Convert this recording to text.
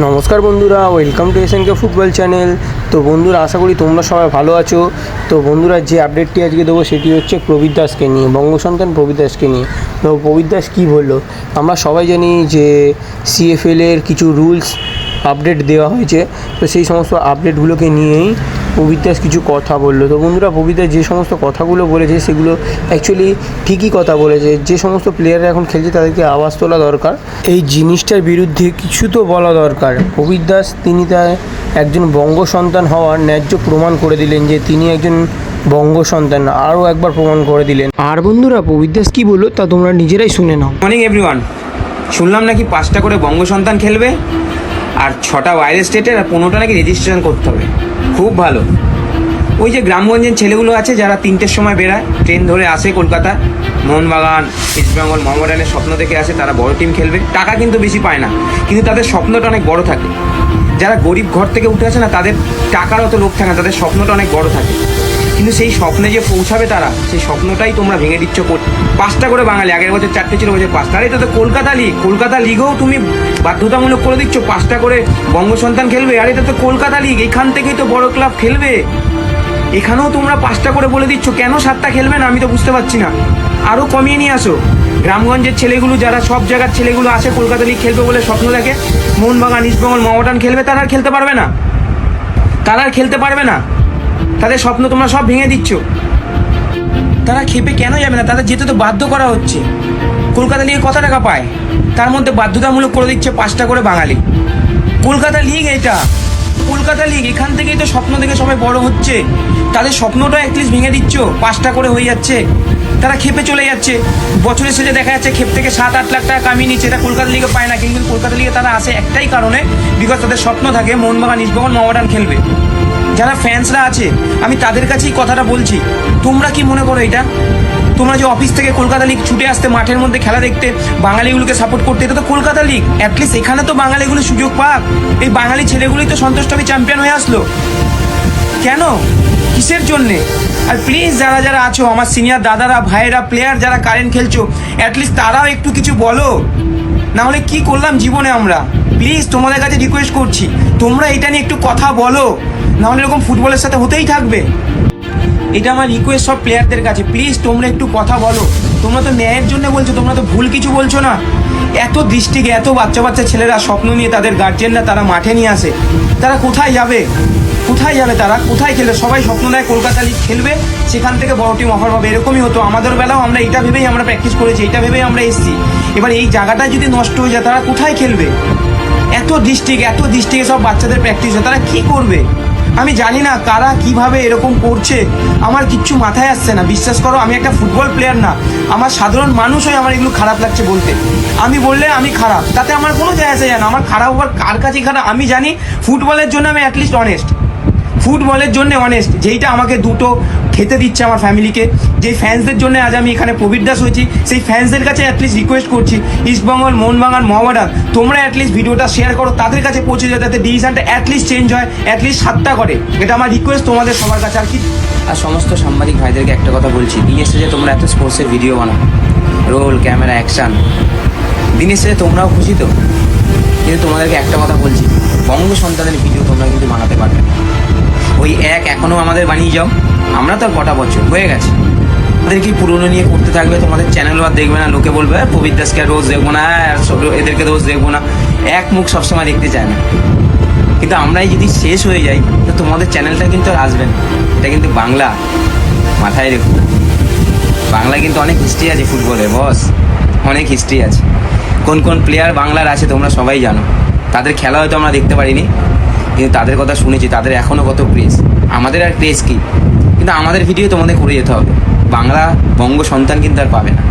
নমস্কার বন্ধুরা welcome to SNK football channel তো বন্ধুরা, আশা করি তোমরা সবাই ভালো আছো। তো বন্ধুরা, যে আপডেটটি আজকে দেবো সেটি হচ্ছে প্রবীর দাসকে নিয়ে, বঙ্গসন্তান প্রবীর দাসকে নিয়ে। তো প্রবীর দাস কী বলল? আমরা সবাই জানি যে সিএফএলের কিছু রুলস আপডেট দেওয়া হয়েছে। তো সেই সমস্ত আপডেটগুলোকে নিয়েই প্রবীর দাস কিছু কথা বলল। তো বন্ধুরা প্রবীর যে সমস্ত কথাগুলো বলেছে, সেগুলো অ্যাকচুয়ালি ঠিকই কথা বলেছে। যে সমস্ত প্লেয়াররা এখন খেলছে, তাদেরকে আওয়াজ তোলা দরকার। এই জিনিসটার বিরুদ্ধে কিছু তো বলা দরকার। প্রবীর দাস তিনি তার একজন বঙ্গ সন্তান হওয়ার ন্যায্য প্রমাণ করে দিলেন যে তিনি একজন বঙ্গ সন্তান, আরও একবার প্রমাণ করে দিলেন। আর বন্ধুরা প্রবীর দাস কী বলল, তা তোমরা নিজেরাই শুনে নাও। মর্নিং এভরিওয়ান শুনলাম নাকি পাঁচটা করে বঙ্গ সন্তান খেলবে? আর ছটা বাইরের স্টেটের আর পনেরোটা নাকি রেজিস্ট্রেশন করতে হবে। খুব ভালো। ওই যে গ্রামগঞ্জের ছেলেগুলো আছে, যারা তিনটের সময় বেরায়, ট্রেন ধরে আসে কলকাতা। মোহনবাগান ইস্টবেঙ্গল মোহামেডানের স্বপ্ন দেখে আসে, তারা বড় টিম খেলবে। টাকা কিন্তু বেশি পায় না, কিন্তু তাদের স্বপ্নটা অনেক বড় থাকে। যারা গরিব ঘর থেকে উঠে আসে না, তাদের টাকার অত লোক থাকে না, তাদের স্বপ্নটা অনেক বড় থাকে। কিন্তু সেই স্বপ্নে যে পৌঁছাবে তারা, সেই স্বপ্নটাই তোমরা ভেঙে দিচ্ছ পাঁচটা করে বাঙালি, আগের বছর চারটে ছিল বছর পাঁচটা। আরে তো কলকাতা লিগ কলকাতা লিগেও তুমি বাধ্যতামূলক করে দিচ্ছ। পাঁচটা করে বঙ্গ সন্তান খেলবে, আর তো কলকাতা লিগ এখান থেকেই তো বড় ক্লাব খেলবে। এখানেও তোমরা পাঁচটা করে বলে দিচ্ছ, কেন সাতটা খেলবে না? আমি তো বুঝতে পারছি না। আরও কমিয়ে নিয়ে আসো। গ্রামগঞ্জের ছেলেগুলো, যারা সব জায়গার ছেলেগুলো আসে, কলকাতা লিগ খেলবে বলে স্বপ্ন দেখে, মোহনবাগান ইস্টবেঙ্গল মমটান খেলবে, তারা আর খেলতে পারবে না। তারা আর খেলতে পারবে না। তাদের স্বপ্ন তোমরা সব ভেঙে দিচ্ছ। তারা খেপে কেন যাবে না? তাদের যেতে তো বাধ্য করা হচ্ছে। কলকাতা লিগে কত টাকা পায়? তার মধ্যে বাধ্যতামূলক করে দিচ্ছে পাঁচটা করে বাঙালি। কলকাতা লিগ এটা। কলকাতা লিগ, এখান থেকেই তো স্বপ্ন দেখে সবাই বড় হচ্ছে। তাদের স্বপ্নটা অ্যাটলিস্ট ভেঙে দিচ্ছ। পাঁচটা করে হয়ে যাচ্ছে। তারা খেপে চলে যাচ্ছে। বছরের শেষে দেখা যাচ্ছে খেপ থেকে সাত, আট লাখ টাকা কামিয়ে নিচ্ছে। এটা কলকাতা লিগে পায় না। কিন্তু কলকাতা লিগে তারা আসে একটাই কারণে বিকজ তাদের স্বপ্ন থাকে মোহনবাগান ইস্টবেঙ্গল মহামেডান খেলবে। যারা ফ্যান্সরা আছে, আমি তাদের কাছেই কথাটা বলছি। তোমরা কি মনে করো এটা? তোমরা যে অফিস থেকে কলকাতা লিগ ছুটে আসতে, মাঠের মধ্যে খেলা দেখতে বাঙালিগুলোকে সাপোর্ট করতে, এটা তো কলকাতা লিগ অ্যাটলিস্ট এখানে তো বাঙালিগুলো সুযোগ পাক। এই বাঙালি ছেলেগুলোই তো সন্তোষ ট্রফি চ্যাম্পিয়ন হয়ে আসলো। কেন? কিসের জন্যে? আর প্লিজ যারা যারা আছো, আমার সিনিয়র দাদারা, ভাইয়েরা প্লেয়ার যারা কারেন্ট খেলছো অ্যাটলিস্ট তারাও একটু কিছু বলো। না হলে কি করলাম জীবনে আমরা? প্লিজ তোমাদের কাছে রিকোয়েস্ট করছি। তোমরা এটা নিয়ে একটু কথা বলো। না হলে এরকম ফুটবলের সাথে হতেই থাকবে। এটা আমার রিকোয়েস্ট সব প্লেয়ারদের কাছে। প্লিজ তোমরা একটু কথা বলো। তোমরা তো ন্যায়ের জন্য বলছো, তোমরা তো ভুল কিছু বলছো না। এত দৃষ্টিকে, এত বাচ্চা বাচ্চা ছেলেরা স্বপ্ন নিয়ে তাদের গার্জেনরা তারা মাঠে নিয়ে আসে। তারা কোথায় যাবে? কোথায় যাবে তারা? কোথায় খেলবে? সবাই স্বপ্ন নেয় কলকাতা লিগ খেলবে। সেখান থেকে বড় টিম অফার পাবে। এরকমই হতো। আমাদের বেলাও আমরা এটা ভেবেই আমরা প্র্যাকটিস করেছি, এটা ভেবেই আমরা এসেছি। এবার এই জায়গাটা যদি নষ্ট হয়ে যায়, তারা কোথায় খেলবে? এত ডিস্ট্রিক্ট এত ডিস্ট্রিক্টে সব বাচ্চাদের প্র্যাকটিস হয়, তারা কি করবে? আমি জানি না কারা কীভাবে এরকম করছে, আমার কিচ্ছু মাথায় আসছে না। বিশ্বাস করো, আমি একটা ফুটবল প্লেয়ার না, আমার সাধারণ মানুষ হয়ে আমার এগুলো খারাপ লাগছে বলতে। আমি বললে আমি খারাপ, তাতে আমার কোনো যায় আসে না। আমার খারাপ হওয়ার কার কাছে খারাপ? আমি জানি ফুটবলের জন্য আমি অ্যাটলিস্ট অনেস্ট ফুটবলের জন্য অনেস্ট যেইটা আমাকে দুটো খেতে দিচ্ছে আমার ফ্যামিলিকে। যেই ফ্যান্সদের জন্য আজ আমি এখানে প্রবীর দাস হয়েছি, সেই ফ্যান্সদের কাছে অ্যাটলিস্ট রিকোয়েস্ট করছি ইস্টবেঙ্গল মোহনবাগান মহাবাডান তোমরা অ্যাটলিস্ট ভিডিওটা শেয়ার করো, তাদের কাছে পৌঁছে যায় যাতে ডিসিশনটা অ্যাটলিস্ট চেঞ্জ হয় অ্যাটলিস্ট সাতটা করে। এটা আমার রিকোয়েস্ট তোমাদের সবার কাছে আর কি। আর সমস্ত সাংবাদিক ভাইদেরকে একটা কথা বলছি দিনের শেষে তোমরা এত স্পোর্টসের ভিডিও বানাও রোল ক্যামেরা অ্যাকশন দিনের শেষে তোমরাও খুশি তো? কিন্তু তোমাদেরকে একটা কথা বলছি বঙ্গ সন্তানের ভিডিও তোমরা কিন্তু বানাতে পারবে না। ওই এক এখনও আমাদের বানিয়ে যাও। আমরা তো আর কটা বছর হয়ে গেছে। আমাদের কি পুরনো নিয়ে করতে থাকবে? তোমাদের চ্যানেলও আর দেখবে না লোকে বলবে "এ, দাসকে আর রোজ দেখব না আর এদেরকে রোজ দেখব না। এক মুখ সবসময় দেখতে চায় না। কিন্তু আমরাই যদি শেষ হয়ে যাই তো তোমাদের চ্যানেলটা কিন্তু আর আসবে না। এটা কিন্তু বাংলা। মাথায় রেখো। বাংলা কিন্তু অনেক হিস্ট্রি আছে ফুটবলে বস। অনেক হিস্ট্রি আছে। কোন কোন প্লেয়ার বাংলার আছে তোমরা সবাই জানো। তাদের খেলা হয়তো আমরা দেখতে পারিনি। কিন্তু তাদের কথা শুনেছি, তাদের এখনও কত ক্রেজ আমাদের আর ক্রেজ কী? কিন্তু আমাদের ভিডিও তোমাদের করে যেতে হবে। বাংলা বঙ্গ সন্তান কিন্তু আর পাবে না।